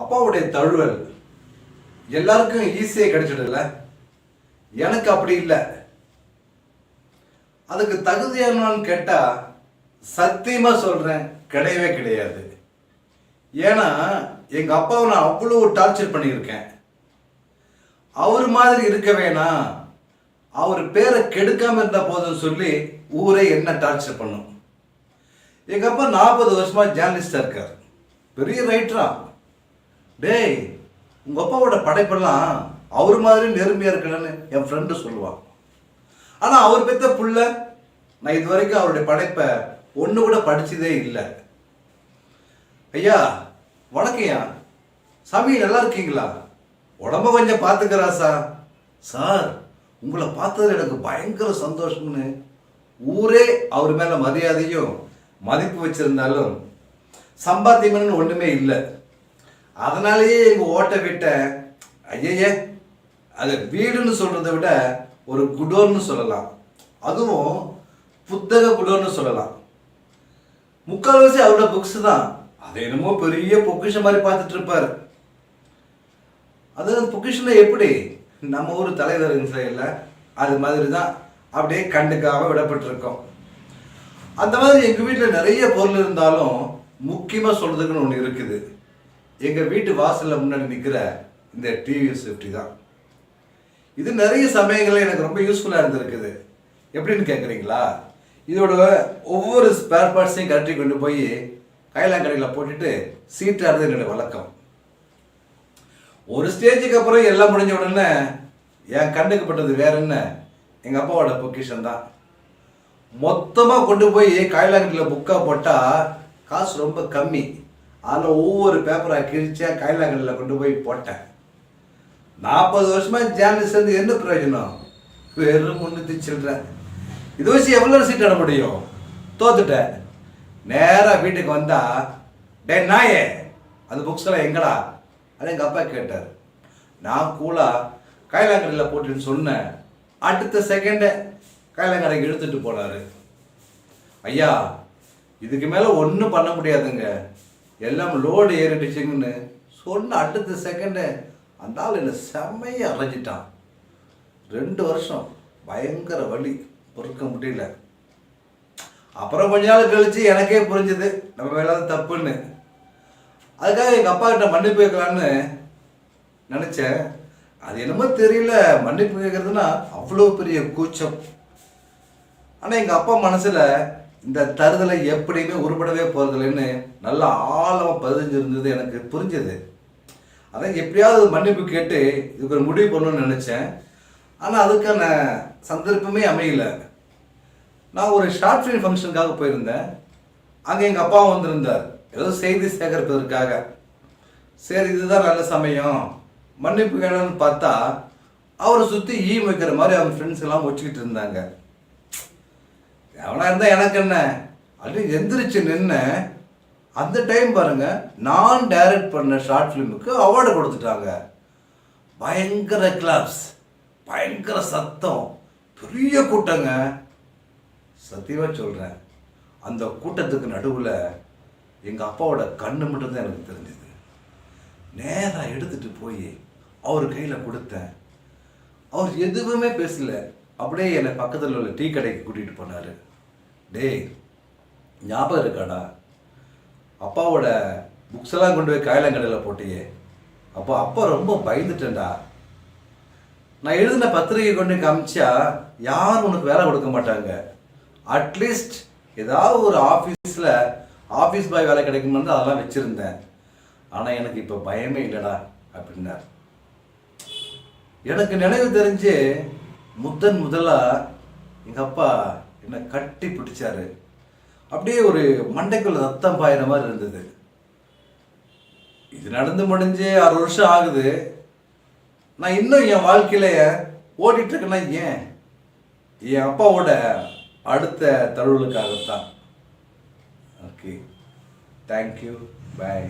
அப்பாவுடைய தழுவல். எல்லாருக்கும் ஈஸியாக கிடைச்சிடல எனக்கு அப்படி இல்லை. அதுக்கு தகுதியானு கேட்டால் சத்தியமாக சொல்கிறேன் கிடையவே கிடையாது. ஏன்னா எங்கள் அப்பாவை நான் அவ்வளோ டார்ச்சர் பண்ணியிருக்கேன். அவர் மாதிரி இருக்க வேணாம் அவர் பேரை கெடுக்காமல் இருந்தால் போதும்னு சொல்லி ஊரே என்ன டார்ச்சர் பண்ணும். எங்கள் அப்பா நாற்பது வருஷமாக ஜேர்னலிஸ்டாக இருக்கார். பெரிய ரைட்டராக டேய் உங்கள் அப்பாவோட படைப்பெல்லாம் அவர் மாதிரி நெருமையாக இருக்கணும்னு என் ஃப்ரெண்டு சொல்லுவான் ஆனால் அவர் பெத்த புள்ள நான் இது வரைக்கும் அவருடைய படைப்பை ஒன்று கூட படித்ததே இல்லை. ஐயா வணக்கம்யா சாமி நல்லா இருக்கீங்களா? உடம்ப கொஞ்சம் பார்த்துக்கிறா சார். சார் உங்களை பார்த்தது எனக்கு பயங்கர சந்தோஷம்னு ஊரே அவர் மேலே மரியாதையும் மதிப்பு வச்சிருந்தாலும் சம்பாத்தியம்னு ஒன்றுமே இல்லை. அதனாலேயே எங்கள் ஓட்டை விட்ட ஐயையே அது வீடுன்னு சொல்கிறத விட ஒரு குடோன்னு சொல்லலாம். அதுவும் புத்தக குடோன்னு சொல்லலாம். முக்கால்வாசி அவரோட புக்ஸ் தான். அது என்னமோ பெரிய பொக்கிஷம் மாதிரி பார்த்துட்டு இருப்பார். அது பொக்கிஷன் எப்படி? நம்ம ஊர் தலைவர் இல்ல அது மாதிரி தான் அப்படியே கண்டுக்காம விடப்பட்டிருக்கோம். அந்த மாதிரி எங்கள் வீட்டில் நிறைய பொருள் இருந்தாலும் முக்கியமாக சொல்கிறதுக்குன்னு ஒன்று இருக்குது. எங்கள் வீட்டு வாசலில் முன்னாடி நிற்கிற இந்த டிவி சேஃப்டி தான். இது நிறைய சமயங்களில் எனக்கு ரொம்ப யூஸ்ஃபுல்லாக இருந்திருக்குது. எப்படின்னு கேட்குறீங்களா இதோட ஒவ்வொரு ஸ்பேர் பார்ட்ஸையும் கட்டி கொண்டு போய் கைலாங்கடையில் போட்டுட்டு சீட்டாடுறது என்னோட வழக்கம். ஒரு ஸ்டேஜுக்கு அப்புறம் எல்லாம் முடிஞ்ச உடனே என் கண்ணுக்கு பட்டது வேற என்ன? எங்கள் அப்பாவோட பொக்கிஷன் தான். மொத்தமாக கொண்டு போய் கைலாங்கட்டில் புக்காக போட்டால் காசு ரொம்ப கம்மி. அதில் ஒவ்வொரு பேப்பராக கிழிச்சா கைலாங்கட்டில் கொண்டு போய் போட்டேன். நாற்பது வருஷமாக ஜேர்னலிஸ்ட் சேர்ந்து என்ன பிரயோஜனம்? வெறும் முன்னூத்தி சில்லற. இது வச்சு எவ்வளோ சீட் அட முடியும்? தோத்துட்டேன். நேராக வீட்டுக்கு வந்தா டே நாயே அந்த புக்ஸ்லாம் எங்கடா? அது எங்கள் அப்பா கேட்டார். நான் கூலாக கைலாங்கடையில் போட்டுன்னு சொன்னேன். அடுத்த செகண்டை கைலாங்கடைக்கு எடுத்துகிட்டு போனாரு. ஐயா இதுக்கு மேலே ஒன்றும் பண்ண முடியாதுங்க. எல்லாம் லோடு ஏறிடுச்சுங்கன்னு சொன்ன அடுத்த செகண்டே அந்த ஆள் என்னை செம்மையை அரைஞ்சிட்டான் ரெண்டு வருஷம் பயங்கர வலி பொறுக்க முடியல. அப்புறம் கொஞ்ச நாள் கழிச்சு எனக்கே புரிஞ்சுது நம்ம வேலை தப்புன்னு. அதுக்காக எங்கள் அப்பா கிட்ட மன்னிப்பு கேட்கலான்னு நினச்சேன். அது என்னமோ தெரியல மன்னிப்பு கேட்கறதுன்னா அவ்வளோ பெரிய கூச்சம். ஆனால் எங்கள் அப்பா மனசில் இந்த தருதலை எப்படியுமே உருப்படவே போகிறதில்லைன்னு நல்லா ஆழமாக பதிஞ்சிருந்தது எனக்கு புரிஞ்சது. அதான் எப்படியாவது மன்னிப்பு கேட்டு இதுக்கு ஒரு முடிவு பண்ணணும்னு நினச்சேன். ஆனால் அதுக்கான சந்தர்ப்பமே அமையல. நான் ஒரு ஷார்ட் ஃபிலிம் ஃபங்க்ஷனுக்காக போயிருந்தேன். அங்கே எங்கள் அப்பாவும் வந்திருந்தார். ஏதோ செய்தி சேகரிப்பதற்காக. சரி இதுதான் நல்ல சமயம். மன்னிப்பு கேட்கணும்னு பார்த்தா அவரை சுற்றி ஈ வைக்கிற மாதிரி அவங்க ஃப்ரெண்ட்ஸ் எல்லாம் வச்சுக்கிட்டு இருந்தாங்க. எவனாக இருந்தால் எனக்கு என்ன? அப்படி எந்திரிச்சு நின்று அந்த டைம் பாருங்கள் நான் டைரக்ட் பண்ண ஷார்ட் ஃபிலிமுக்கு அவார்டு கொடுத்துட்டாங்க. பயங்கர கிளாப்ஸ் பயங்கர சத்தம் பெரிய கூட்டங்க. சத்தியமாக சொல்கிறேன் அந்த கூட்டத்துக்கு நடுவில் எங்கள் அப்பாவோட கண்ணு மட்டும்தான் எனக்கு தெரிஞ்சது. நேராக எடுத்துகிட்டு போய் அவர் கையில் கொடுத்தேன். அவர் எதுவுமே பேசல. அப்படியே என்னை பக்கத்தில் உள்ள டீ கடைக்கு கூட்டிகிட்டு போனார். டேய் ஞாபகம் இருக்காடா? அப்பாவோட புக்ஸ் எல்லாம் கொண்டு போய் காயலங்கடையில் போட்டியே. அப்போ அப்பா ரொம்ப பயந்துட்டேன்டா. நான் எழுதின பத்திரிகை கொண்டு காமிச்சா யாரும் உனக்கு வேலை கொடுக்க மாட்டாங்க. அட்லீஸ்ட் ஏதாவது ஒரு ஆஃபீஸில் ஆஃபீஸ் பாய் வேலை கிடைக்கும்னு அதெல்லாம் வச்சுருந்தேன். ஆனால் எனக்கு இப்போ பயமே இல்லைடா அப்படின்னார். எனக்கு நினைவு தெரிஞ்சு முதன் முதலாக எங்கள் அப்பா என்னை கட்டி பிடிச்சாரு. அப்படியே ஒரு மண்டைக்குள்ள ரத்தம் பாயிற மாதிரி இருந்தது. இது நடந்து முடிஞ்சு ஆறு வருஷம் ஆகுது. நான் இன்னும் என் வாழ்க்கையில ஓடிட்டுருக்கேன்னா ஏன்? என் அப்பாவோட அடுத்த தழுவலுக்காகத்தான். Okay thank you bye